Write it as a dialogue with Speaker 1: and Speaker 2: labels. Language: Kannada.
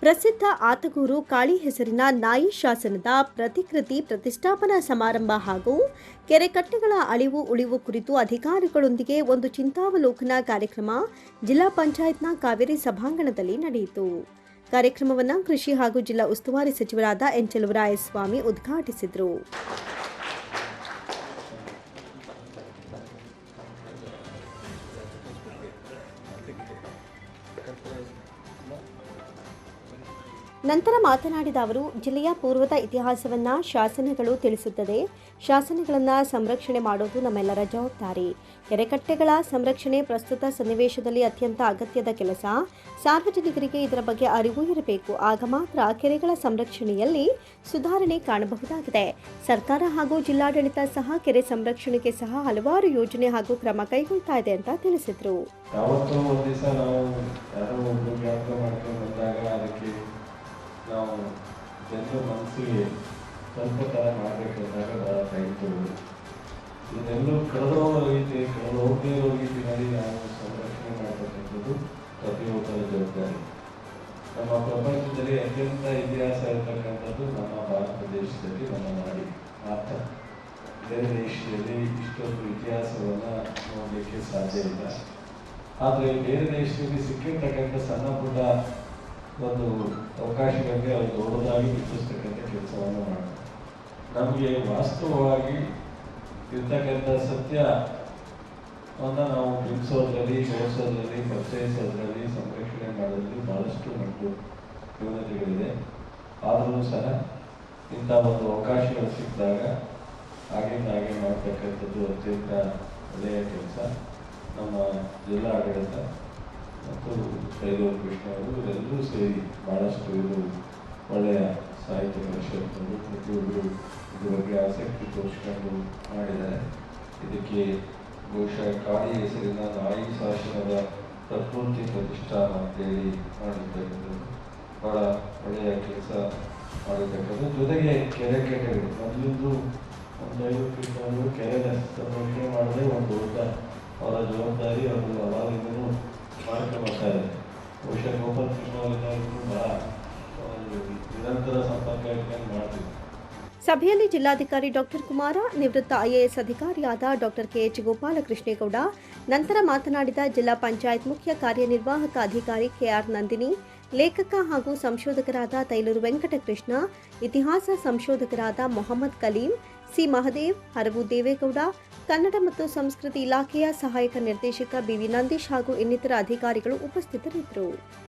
Speaker 1: ಪ್ರಸಿದ್ಧ ಆತಗೂರು ಕಾಳಿ ಹೆಸರಿನ ನಾಯಿ ಶಾಸನದ ಪ್ರತಿಕೃತಿ ಪ್ರತಿಷ್ಠಾಪನಾ ಸಮಾರಂಭ ಹಾಗೂ ಕೆರೆಕಟ್ಟೆಗಳ ಅಳಿವು ಉಳಿವು ಕುರಿತು ಅಧಿಕಾರಿಗಳೊಂದಿಗೆ ಒಂದು ಚಿಂತಾವಲೋಕನ ಕಾರ್ಯಕ್ರಮ ಜಿಲ್ಲಾ ಪಂಚಾಯತ್ನ ಕಾವೇರಿ ಸಭಾಂಗಣದಲ್ಲಿ ನಡೆಯಿತು. ಕಾರ್ಯಕ್ರಮವನ್ನು ಕೃಷಿ ಹಾಗೂ ಜಿಲ್ಲಾ ಉಸ್ತುವಾರಿ ಸಚಿವರಾದ ಎನ್ ಸ್ವಾಮಿ ಉದ್ಘಾಟಿಸಿದರು. ನಂತರ ಮಾತನಾಡಿದ ಅವರು, ಜಿಲ್ಲೆಯ ಪೂರ್ವದ ಇತಿಹಾಸವನ್ನ ಶಾಸನಗಳು ತಿಳಿಸುತ್ತದೆ. ಶಾಸನಗಳನ್ನು ಸಂರಕ್ಷಣೆ ಮಾಡುವುದು ನಮ್ಮೆಲ್ಲರ ಜವಾಬ್ದಾರಿ. ಕೆರೆಕಟ್ಟೆಗಳ ಸಂರಕ್ಷಣೆ ಪ್ರಸ್ತುತ ಸನ್ನಿವೇಶದಲ್ಲಿ ಅತ್ಯಂತ ಅಗತ್ಯದ ಕೆಲಸ. ಸಾರ್ವಜನಿಕರಿಗೆ ಇದರ ಬಗ್ಗೆ ಅರಿವು ಇರಬೇಕು. ಆಗ ಮಾತ್ರ ಕೆರೆಗಳ ಸಂರಕ್ಷಣೆಯಲ್ಲಿ ಸುಧಾರಣೆ ಕಾಣಬಹುದಾಗಿದೆ. ಸರ್ಕಾರ ಹಾಗೂ ಜಿಲ್ಲಾಡಳಿತ ಸಹ ಕೆರೆ ಸಂರಕ್ಷಣೆಗೆ ಸಹ ಹಲವಾರು ಯೋಜನೆ ಹಾಗೂ ಕ್ರಮ ಕೈಗೊಳ್ತಾ ಇದೆ ಅಂತ ತಿಳಿಸಿದರು.
Speaker 2: ನಾವು ಜನರ ಮನಸ್ಸಿಗೆ ಥರ ಮಾಡಬೇಕಂದಾಗ ಬಹಳ ಟೈಮ್ ತಗೊಳ್ಳಿ ಇದನ್ನೆಲ್ಲೂ ಕಳೆದೋಗೋ ರೀತಿ ಹೋಗದೇ ಇರೋ ರೀತಿಯಲ್ಲಿ ನಾವು ಸಂರಕ್ಷಣೆ ಮಾಡತಕ್ಕಂಥದ್ದು ಪ್ರತಿಯೊಬ್ಬರ ಜವಾಬ್ದಾರಿ. ನಮ್ಮ ಪ್ರಪಂಚದಲ್ಲಿ ಅತ್ಯಂತ ಇತಿಹಾಸ ಇರತಕ್ಕಂಥದ್ದು ನಮ್ಮ ಭಾರತ ದೇಶದಲ್ಲಿ, ನಮ್ಮ ನಾಡಿ. ಮಾತ್ರ ಬೇರೆ ದೇಶದಲ್ಲಿ ಇಷ್ಟೊಂದು ಇತಿಹಾಸವನ್ನು ನೋಡಲಿಕ್ಕೆ ಸಾಧ್ಯ ಇಲ್ಲ. ಆದರೆ ಬೇರೆ ದೇಶದಲ್ಲಿ ಸಿಕ್ಕಿರ್ತಕ್ಕಂಥ ಸಣ್ಣ ಪುಟ್ಟ ಒಂದು ಅವಕಾಶಗಳಿಗೆ ಅವರು ದೊಡ್ಡದಾಗಿ ಹೆಚ್ಚಿಸ್ತಕ್ಕಂಥ ಕೆಲಸವನ್ನು ಮಾಡ್ತಾರೆ ನಮಗೆ ವಾಸ್ತವವಾಗಿ ಇರ್ತಕ್ಕಂಥ ಸತ್ಯವನ್ನು ನಾವು ಬಿಂಬಿಸೋದ್ರಲ್ಲಿ ಬೆಳೆಸೋದ್ರಲ್ಲಿ ಪರಿಚಯಿಸೋದ್ರಲ್ಲಿ, ಸಂರಕ್ಷಣೆ ಮಾಡೋದ್ರಲ್ಲಿ ಬಹಳಷ್ಟು ನಮ್ಮದು ನ್ಯೂನತೆಗಳಿದೆ. ಆದರೂ ಸಹ ಇಂಥ ಒಂದು ಅವಕಾಶಗಳು ಸಿಕ್ಕಿದಾಗ ಹಾಗೆ ಹಾಗೆ ಮಾಡ್ತಕ್ಕಂಥದ್ದು ಅತ್ಯಂತ ಒಳ್ಳೆಯ ಕೆಲಸ ನಮ್ಮ ಜಿಲ್ಲಾ ಆಡಳಿತ ಕೈಲೂರು ಕೃಷ್ಣ ಇವರೆಲ್ಲರೂ ಸೇರಿ ಭಾಳಷ್ಟು ಇದು ಒಳ್ಳೆಯ ಸಾಹಿತ್ಯ ಪರಿಷತ್ತು ಪ್ರತಿಯೊಬ್ಬರು ಇದ್ರ ಬಗ್ಗೆ ಆಸಕ್ತಿ ತೋರಿಸ್ಕೊಂಡು ಮಾಡಿದ್ದಾರೆ. ಇದಕ್ಕೆ ಬಹುಶಃ ಕಾಳಿ ಹೆಸರಿನ ನಾಯಿ ಶಾಸನದ ಪ್ರಕೃತಿ ಪ್ರತಿಷ್ಠಾನ ಅಂತೇಳಿ ಮಾಡಿದ್ದಾರೆ ಬಹಳ ಒಳ್ಳೆಯ ಕೆಲಸ ಮಾಡಿರ್ತಕ್ಕಂಥದ್ದು. ಜೊತೆಗೆ ಕೆರೆ ಕೆರೆಗಳು, ಮೊದಲಿಂದು ಒಂದು ಐವತ್ತು ಕೃಷ್ಣರು ಕೆರೆ ಸಂರಕ್ಷಣೆ ಮಾಡದೆ ಒಂದು ದೊಡ್ಡ ಅವರ ಜವಾಬ್ದಾರಿ ಅವರು ಅವಾಗಿಂದ ಮಾಡ್ಕೊಂಡು ಬರ್ತಾ ಇದ್ದಾರೆ. ಬಹುಶಃ ನಿರಂತರ ಸಂಪರ್ಕ
Speaker 1: ಸಭೆಯಲ್ಲಿ ಜಿಲ್ಲಾಧಿಕಾರಿ ಡಾಕ್ಟರ್ ಕುಮಾರ, ನಿವೃತ್ತ ಐಎಎಸ್ ಅಧಿಕಾರಿಯಾದ ಡಾಕ್ಟರ್ ಕೆಎಚ್ ಗೋಪಾಲಕೃಷ್ಣೇಗೌಡ, ನಂತರ ಮಾತನಾಡಿದ ಜಿಲ್ಲಾ ಪಂಚಾಯತ್ ಮುಖ್ಯ ಕಾರ್ಯನಿರ್ವಾಹಕ ಅಧಿಕಾರಿ ಕೆಆರ್ ನಂದಿನಿ, ಲೇಖಕ ಹಾಗೂ ಸಂಶೋಧಕರಾದ ತೈಲೂರು ವೆಂಕಟಕೃಷ್ಣ, ಇತಿಹಾಸ ಸಂಶೋಧಕರಾದ ಮೊಹಮ್ಮದ್ ಕಲೀಂ ಸಿ ಮಹದೇವ್ ಹರವು ದೇವೇಗೌಡ, ಕನ್ನಡ ಮತ್ತು ಸಂಸ್ಕೃತಿ ಇಲಾಖೆಯ ಸಹಾಯಕ ನಿರ್ದೇಶಕ ಬಿವಿ ನಂದೀಶ್ ಹಾಗೂ ಇನ್ನಿತರ ಅಧಿಕಾರಿಗಳು ಉಪಸ್ಥಿತರಿದ್ದರು.